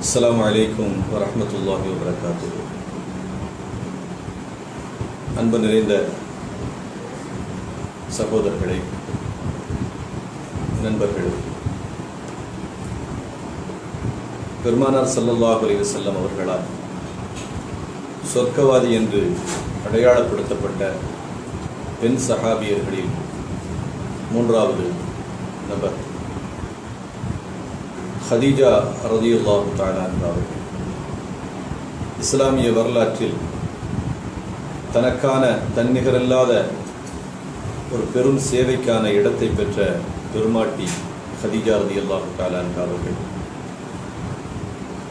அஸ்லாம் அலைக்கும் வரமத்துல்லாஹி வபரகாத்துஹு அன்பு நிறைந்த சகோதரர்களே நண்பர்களே பெருமானார் சல்லல்லாஹ் அலி வசல்லம் அவர்களால் சொர்க்கவாதி என்று அடையாளப்படுத்தப்பட்ட பெண் சகாபியர்களில் மூன்றாவது நபர். ஹதீஜா ரதியுல்லாஹு தாலா அவர்கள் இஸ்லாமிய வரலாற்றில் தனக்கான தன்னிகரல்லாத ஒரு பெரும் சேவைக்கான இடத்தை பெற்ற பெருமாட்டி ஹதீஜா ரதியுல்லாஹு தாலா அவர்கள்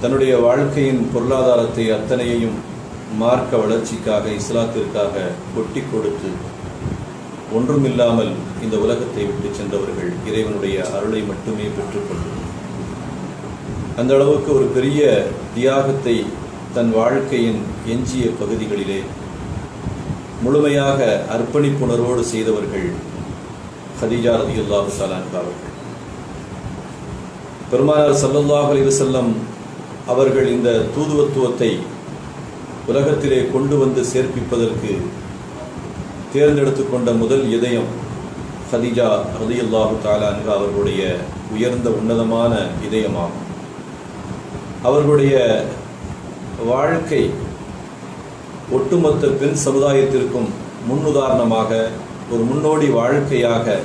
தன்னுடைய வாழ்க்கையின் பொருளாதாரத்தை அத்தனையையும் மார்க்க வளர்ச்சிக்காக இஸ்லாத்திற்காக கொட்டி கொடுத்து ஒன்றுமில்லாமல் இந்த உலகத்தை விட்டு சென்றவர்கள் இறைவனுடைய அருளை மட்டுமே பெற்றுக்கொண்டு அந்த அளவுக்கு ஒரு பெரிய தியாகத்தை தன் வாழ்க்கையின் எஞ்சிய பகுதிகளிலே முழுமையாக அர்ப்பணிப்புணர்வோடு செய்தவர்கள் ஹதீஜா ரதியுல்லாஹு சலான் அவர்கள் பெருமானார் சல்லல்லாஹ் அலிவசல்லம் அவர்கள் இந்த தூதுவத்துவத்தை உலகத்திலே கொண்டு வந்து சேர்ப்பிப்பதற்கு தேர்ந்தெடுத்து கொண்ட முதல் இதயம் ஹதிஜா ஹதியுல்லாஹு தாலான்கா அவர்களுடைய உயர்ந்த உன்னதமான இதயமாகும். அவர்களுடைய வாழ்க்கை ஒட்டுமொத்த பெண் சமுதாயத்திற்கும் முன்னுதாரணமாக ஒரு முன்னோடி வாழ்க்கையாக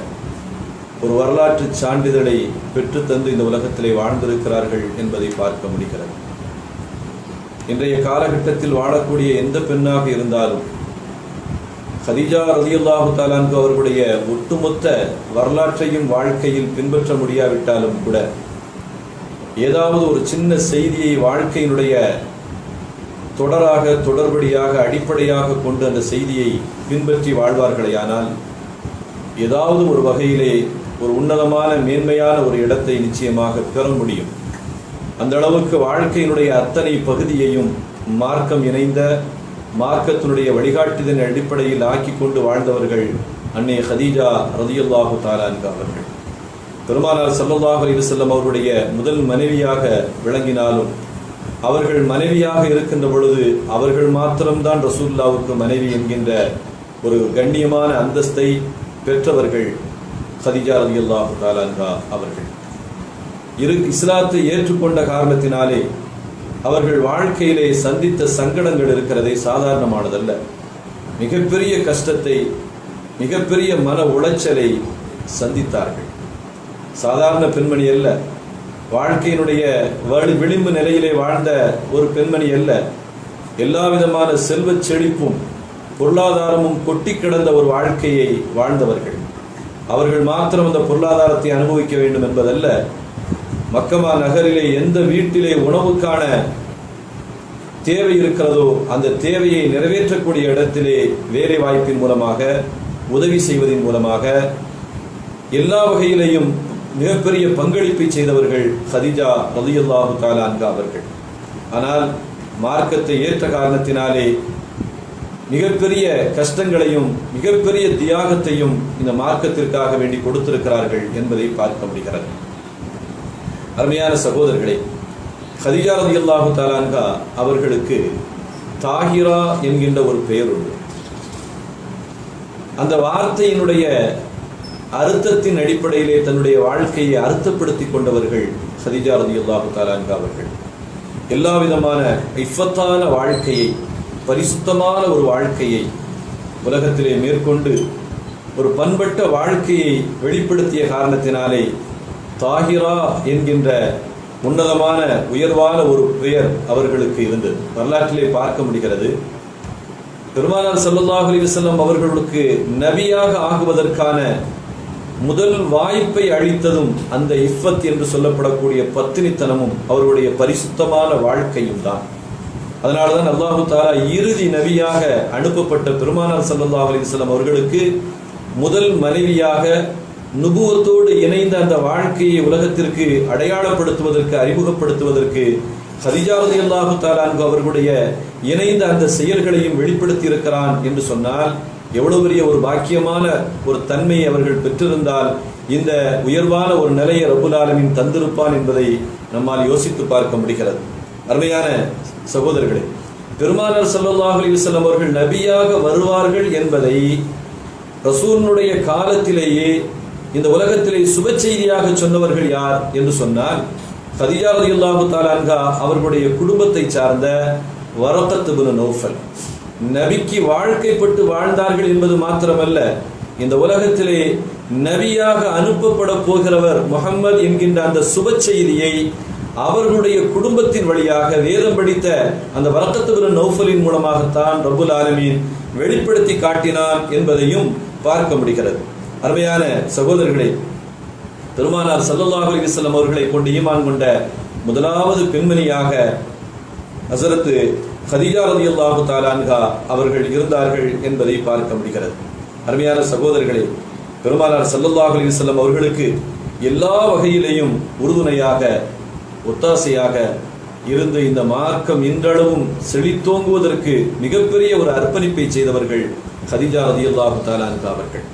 ஒரு வரலாற்று சான்றிதழை பெற்றுத்தந்து இந்த உலகத்திலே வாழ்ந்திருக்கிறார்கள் என்பதை பார்க்க முடிகிறது. இன்றைய காலகட்டத்தில் வாழக்கூடிய எந்த பெண்ணாக இருந்தாலும் ஹதிஜா ரலியல்லாஹு தாலான்கு அவர்களுடைய ஒட்டுமொத்த வரலாற்றையும் வாழ்க்கையில் பின்பற்ற முடியாவிட்டாலும் கூட ஏதாவது ஒரு சின்ன செய்தியை வாழ்க்கையினுடைய தொடராக தொடர்படியாக அடிப்படையாக கொண்டு அந்த செய்தியை பின்பற்றி வாழ்வார்களேயானால் ஏதாவது ஒரு வகையிலே ஒரு உன்னதமான மேன்மையான ஒரு இடத்தை நிச்சயமாக பெற முடியும். அந்த அளவுக்கு வாழ்க்கையினுடைய அத்தனை பகுதியையும் மார்க்கம் இணைந்த மார்க்கத்தினுடைய வழிகாட்டுதலின் அடிப்படையில் ஆக்கி கொண்டு வாழ்ந்தவர்கள் அன்னை ஹதீஜா ரதியுல்லாஹு தாலான்கு அவர்கள். பெருமானார் சல்லல்லாஹு அலிவசல்லம் அவருடைய முதல் மனைவியாக விளங்கினாலும் அவர்கள் மனைவியாக இருக்கின்ற பொழுது அவர்கள் மாத்திரம்தான் ரசூல்லாவுக்கு மனைவி என்கின்ற ஒரு கண்ணியமான அந்தஸ்தை பெற்றவர்கள் ஹதிஜா ரதியுல்லாஹு தாலான்கா அவர்கள். இரு இஸ்லாத்தை ஏற்றுக்கொண்ட காரணத்தினாலே அவர்கள் வாழ்க்கையிலே சந்தித்த சங்கடங்கள் இருக்கிறதே சாதாரணமானதல்ல. மிகப்பெரிய கஷ்டத்தை மிகப்பெரிய மன உளைச்சலை சந்தித்தார்கள். சாதாரண பெண்மணி அல்ல. வாழ்க்கையினுடைய வலி விளிம்பு நிலையிலே வாழ்ந்த ஒரு பெண்மணி அல்ல. எல்லா விதமான செல்வச் செழிப்பும் பொருளாதாரமும் கொட்டி கிடந்த ஒரு வாழ்க்கையை வாழ்ந்தவர்கள். அவர்கள் மாத்திரம் அந்த பொருளாதாரத்தை அனுபவிக்க வேண்டும் என்பதல்ல. மக்கமா நகரிலே எந்த வீட்டிலே உணவுக்கான தேவை இருக்கிறதோ அந்த தேவையை நிறைவேற்றக்கூடிய இடத்திலே வேலை வாய்ப்பின் மூலமாக உதவி செய்வதன் மூலமாக எல்லா வகையிலையும் மிகப்பெரிய பங்களிப்பை செய்தவர்கள் ஹதிஜா ரதியுல்லாஹு தாலான்கா அவர்கள். ஆனால் மார்க்கத்தை ஏற்ற காரணத்தினாலே மிகப்பெரிய கஷ்டங்களையும் மிகப்பெரிய தியாகத்தையும் இந்த மார்க்கத்திற்காக வேண்டி கொடுத்திருக்கிறார்கள் என்பதை பார்க்க முடிகிறது. அருமையான சகோதரர்களே ஹதிஜா ரதியுல்லாஹு தாலான்கா அவர்களுக்கு தாகிரா என்கின்ற ஒரு பெயர் உண்டு. அந்த வார்த்தையினுடைய அர்த்தத்தின் அடிப்படையிலே தன்னுடைய வாழ்க்கையை அர்த்தப்படுத்தி கொண்டவர்கள் ஹதிஜா ரதியுல்லாஹு தாலான்கா அவர்கள். எல்லா விதமான இஃபத்தான வாழ்க்கையை பரிசுத்தமான ஒரு வாழ்க்கையை உலகத்திலே மேற்கொண்டு ஒரு பண்பட்ட வாழ்க்கையை வெளிப்படுத்திய காரணத்தினாலே தாகிரா என்கின்ற உன்னதமான உயர்வான ஒரு பெயர் அவர்களுக்கு இருந்தது வரலாற்றிலே பார்க்க முடிகிறது. பெருமானார் சல்லல்லாஹு அலிவசல்லம் அவர்களுக்கு நபியாக ஆகுவதற்கான முதல் வாய்ப்பை அளித்ததும் அந்த இஃபத் என்று சொல்லப்படக்கூடிய பத்தினித்தனமும் அவருடைய பரிசுத்தமான வாழ்க்கையும் தான். அதனால்தான் அல்லாஹு தாலா இறுதி நபியாக அனுப்பப்பட்ட பெருமானார் சல்லல்லாஹு அலிவசல்லம் அவர்களுக்கு முதல் மனைவியாக நுபுவத்தோடு இணைந்த அந்த வாழ்க்கையை உலகத்திற்கு அடையாளப்படுத்துவதற்கு அறிமுகப்படுத்துவதற்கு ஹதிஜா அல்லாஹு தாலான்கு அவர்களுடைய இணைந்த அந்த செயல்களையும் வெளிப்படுத்தி இருக்கிறான் என்று சொன்னால் எவ்வளவு பெரிய ஒரு பாக்கியமான ஒரு தன்மையை அவர்கள் பெற்றிருந்தால் இந்த உயர்வான ஒரு நிலையை ரபுலாலமின் தந்திருப்பான் என்பதை நம்மால் யோசித்து பார்க்க முடிகிறது. அருமையான சகோதரர்களே பெருமானார் சல்லாஹ் அலிவசல்லம் அவர்கள் நபியாக வருவார்கள் என்பதை ரசூனுடைய காலத்திலேயே இந்த உலகத்திலே சுப செய்தியாக சொன்னவர்கள் யார் என்று சொன்னால் கதிஜா ரலியல்லாஹு தஆலா அன்ஹா அவர்களுடைய குடும்பத்தை சார்ந்த வரக்கத் இப்னு நௌஃபல். நபிக்கு வாழ்க்கைப்பட்டு வாழ்ந்தார்கள் என்பது மாத்திரமல்ல இந்த உலகத்திலே நபியாக அனுப்பப்பட போகிறவர் முகம்மது என்கின்ற அந்த சுப செய்தியை அவர்களுடைய குடும்பத்தின் வழியாக வேதம் படித்த அந்த வரக்கத்து நௌஃபலின் மூலமாகத்தான் ரபுல் ஆலமீன் வெளிப்படுத்தி காட்டினான் என்பதையும் பார்க்க முடிகிறது. அருமையான சகோதரர்களே பெருமானார் ஸல்லல்லாஹு அலைஹி வஸல்லம் அவர்களை கொண்டு ஈமான் கொண்ட முதலாவது பெண்மணியாக ஹசரத்து ஹதீஜா ரலியல்லாஹு அல்லாஹு தாலான்கா அவர்கள் இருந்தார்கள் என்பதை பார்க்க முடிகிறது. அருமையான சகோதரர்களே பெருமானார் ஸல்லல்லாஹு அலைஹி வஸல்லம் அவர்களுக்கு எல்லா வகையிலேயும் உறுதுணையாக ஒத்தாசையாக இருந்து இந்த மார்க்கம் இன்றளவும் செழித்தோங்குவதற்கு மிகப்பெரிய ஒரு அர்ப்பணிப்பை செய்தவர்கள் ஹதிஜா ரதியுல்லாஹு அல்லாஹு தாலான்கா அவர்கள்.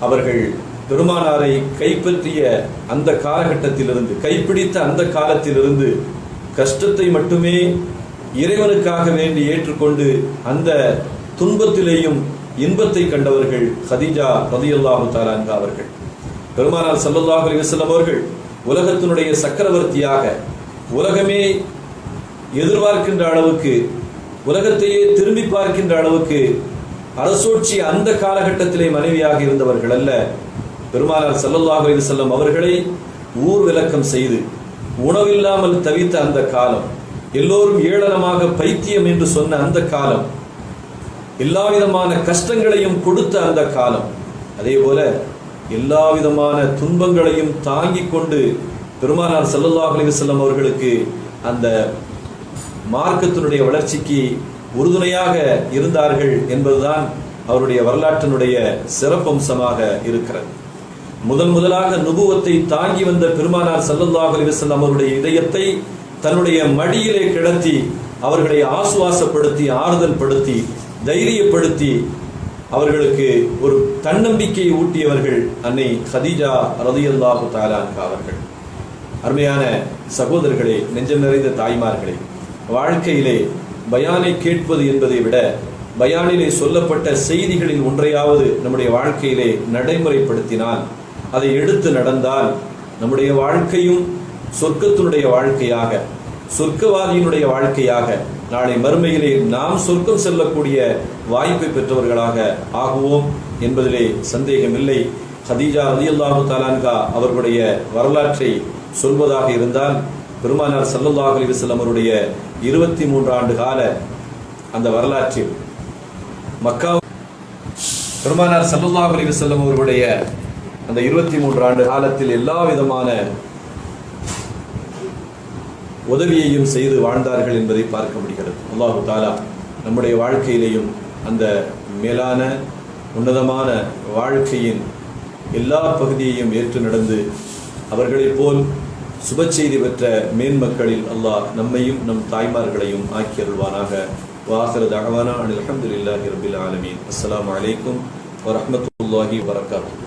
அவர்கள் பெருமானாரை கைப்பற்றிய அந்த காலகட்டத்திலிருந்து கைப்பிடித்த அந்த காலத்திலிருந்து கஷ்டத்தை மட்டுமே இறைவனுக்காக வேண்டி ஏற்றுக்கொண்டு அந்த துன்பத்திலேயும் இன்பத்தை கண்டவர்கள் ஹதிஜா ரதியல்லாஹு தஆலா அவர்கள். பெருமானார் சல்லல்லாஹு அலிவசல்லம் அவர்கள் உலகத்தினுடைய சக்கரவர்த்தியாக உலகமே எதிர்பார்க்கின்ற அளவுக்கு உலகத்தையே திரும்பி பார்க்கின்ற அளவுக்கு அரசூட்சி அந்த காலகட்டத்திலே மனைவியாக இருந்தவர்கள் அல்ல. பெருமானார் ஸல்லல்லாஹு செல்லும் அவர்களை ஊர் விளக்கம் செய்து உணவில்லாமல் தவித்த அந்த காலம் எல்லோரும் ஏளனமாக பைத்தியம் என்று சொன்ன அந்த காலம் எல்லா விதமான கஷ்டங்களையும் கொடுத்த அந்த காலம். அதே போல எல்லா விதமான துன்பங்களையும் தாங்கிக் கொண்டு பெருமானார் ஸல்லல்லாஹு செல்லும் அவர்களுக்கு அந்த மார்க்கத்தினுடைய வளர்ச்சிக்கு உறுதுணையாக இருந்தார்கள் என்பதுதான் அவருடைய வரலாற்றினுடைய சிறப்பம்சமாக இருக்கிறது. முதன் முதலாக நுபுவத்தை தாங்கி வந்த பெருமானார் ஸல்லல்லாஹு அலைஹி அவருடைய இதயத்தை தன்னுடைய மடியிலே கிடத்தி அவர்களை ஆசுவாசப்படுத்தி ஆறுதல் படுத்தி தைரியப்படுத்தி அவர்களுக்கு ஒரு தன்னம்பிக்கையை ஊட்டியவர்கள் அன்னை ஹதீஜா ரதியல்லாஹு தஆலா அவர்கள். அருமையான சகோதரர்களே நெஞ்சம் நிறைந்த தாய்மார்களே வாழ்க்கையிலே பயானை கேட்பது என்பதை விட பயானிலே சொல்லப்பட்ட செய்திகளில் ஒன்றையாவது நம்முடைய வாழ்க்கையிலே நடைமுறைப்படுத்தினால் அதை எடுத்து நடந்தால் நம்முடைய வாழ்க்கையும் சொர்க்கத்தினுடைய வாழ்க்கையாக சொர்க்கவாதியினுடைய வாழ்க்கையாக நாளை மறுமையிலே நாம் சொர்க்கம் செல்லக்கூடிய வாய்ப்பை பெற்றவர்களாக ஆகுவோம் என்பதிலே சந்தேகமில்லை. ஹதீஜா ரதியல்லாஹு தாலான்கா அவர்களுடைய வரலாற்றை சொல்வதாக இருந்தால் பெருமானார் ஸல்லல்லாஹு அலைஹி வஸல்லம் அவருடைய இருபத்தி மூன்று ஆண்டு கால அந்த வரலாற்றில் மக்கா பெருமானார் ஸல்லல்லாஹு அலைஹி அவருடைய அந்த இருபத்தி மூன்று ஆண்டு காலத்தில் எல்லா விதமான உதவியையும் செய்து வாழ்ந்தார்கள் என்பதை பார்க்க முடிகிறது. அல்லாஹு தாலா நம்முடைய வாழ்க்கையிலேயும் அந்த மேலான உன்னதமான வாழ்க்கையின் எல்லா பகுதியையும் ஏற்று நடந்து அவர்களைப் போல் சுப செய்தி பெற்ற மேன்மக்களில் அல்லாஹ் நம்மையும் நம் தாய்மார்களையும் ஆக்கி அருள்வானாக. வாசர தகவானா அனில் அஹமதுல்லாஹி ரபில் ஆலமீன். அஸ்லாம் அலைக்கும் வரமத்துல்லாஹி வரகாத்து